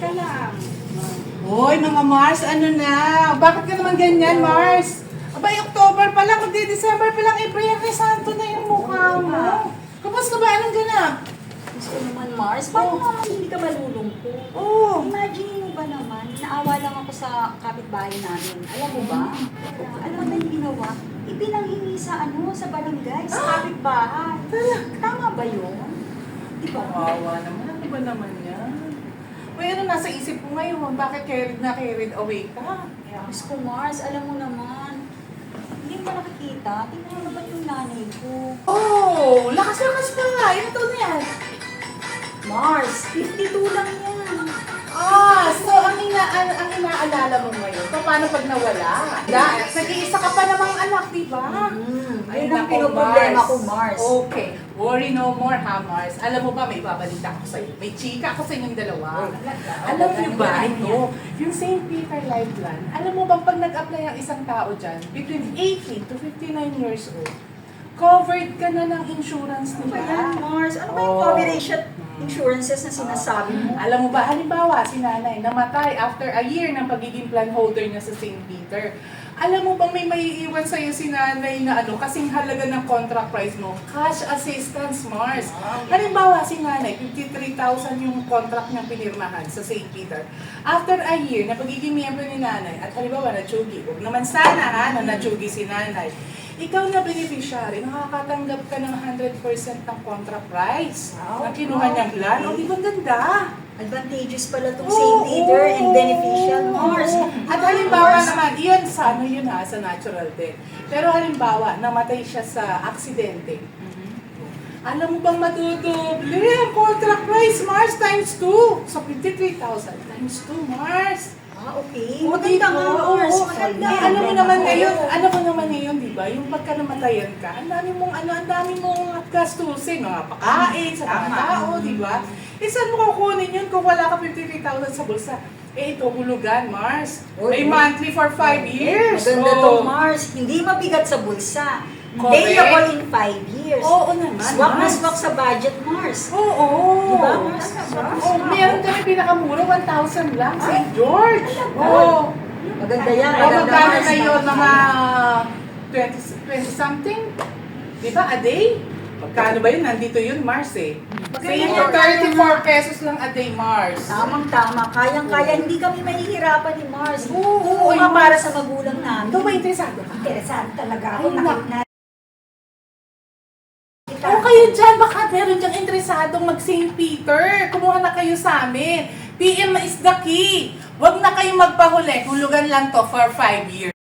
ka lang. Hoy, mga Mars, ano na? Bakit ka naman ganyan, Mars? Abay, October pa lang, magdi-December pa lang, April na santo na yung mukha mo. Kamusta ba? Anong ganap? Gusto naman, Mars, paano naman hindi ka malulungkot? Oo. Imagine mo ba naman, naawa lang ako sa kapitbahay namin. Alam mo ba? Alam mo ba yung ginawa? Ipinanghingi sa ano, sa barangay, sa kapitbahay. Tama ba yun? Di ba? Kawawa naman. Ano ba naman yan? Ano nasa isip mo ngayon? Bakit carried na carried away ka? Diyos ko, Mars, alam mo naman. Hindi mo nakikita. Tingnan mo na ba't yung nanay ko? Oh, lakas-lakas pa nga. Ilan taon na yan? Mars, 52 lang yan. Ah, so ang, ina ang, ang inaalala mo ngayon, paano pag nawala? Dahil nag-iisa ka pa namang anak, di ba? Mm, Ay, yun ang pinoproblema ko, Mars. Okay. Worry no more, ha, Mars? Alam mo ba, may babalita ko sa'yo. May chika ako sa inyong dalawa. Alam niyo ba, ito, yung St. Peter Lifeline, alam mo ba, pag nag-apply ang isang tao dyan, between 18 to 59 years old, covered ka na ng insurance Ano ba nila. yan, Mars? Ano ba yung Oh. coverage at insurances na sinasabi mo? Alam mo ba, halimbawa, si nanay namatay after a year ng pagiging plan holder niya sa St. Peter. Alam mo bang may maiiwan sa'yo si nanay na ano, kasing halaga ng contract price mo? Cash assistance, Mars. Halimbawa, si nanay, 53,000 yung contract niyang pinirmahan sa St. Peter. After a year na pagiging miyembro ni nanay, at halimbawa na-chugi, huwag naman sana ha, na na-chugi si nanay, ikaw na beneficiary, nakakatanggap ka ng 100% ng contract price Wow. na kinuha niyang plan. O, di ba ganda? Advantageous pala itong Oo, St. Peter and oo, beneficial, Mars. oo. At halimbawa naman, iyon sa ano yun ha, sa natural death. Pero halimbawa, namatay siya sa aksidente. Alam mo bang matudoble ang contract price, Mars, times 2. So, 53,000 times 2, Mars. Ah, okay. O, diba? nga, Oo, Mars. oo. Alam mo naman ngayon, alam mo naman ngayon, di ba? Yung pagka namatayan ka, ang dami mong, ano, ang dami mong gastusin, mga pakain sa mga tao, di ba? Eh, saan mo kukunin yun kung wala ka 53,000 sa bulsa? Eh, ito, hulugan, Mars. Oy, May monthly for 5 years. Maganda Oo. to, Mars. Hindi mabigat sa bulsa. Correct. Payable in 5 years. Oo naman, Swak na Mars. swak sa budget, Mars. Oo. Diba, Mars? Oo, meron kami pinakamura, 1,000 lang, St. George. Oo. Maganda yan. O, Maganda, magkano Mars. na yun, mga 20, 20 something? Di ba, a day? Magkano ba yun? Nandito yun, Mars eh. Magkano for 34 pesos lang a day, Mars. Tamang-tama. Kayang-kaya. Hindi kami mahihirapan ni Mars. Oo, Oo, oo, nga para sa magulang namin. Ikaw ba interesado ka? Interesante talaga Ay, ako. nak- Nakit na. O kayo dyan, baka meron dyang interesadong mag St. Peter. Kumuha na kayo sa amin. PM is the key. Huwag na kayo magpahuli. Hulugan lang to for 5 years.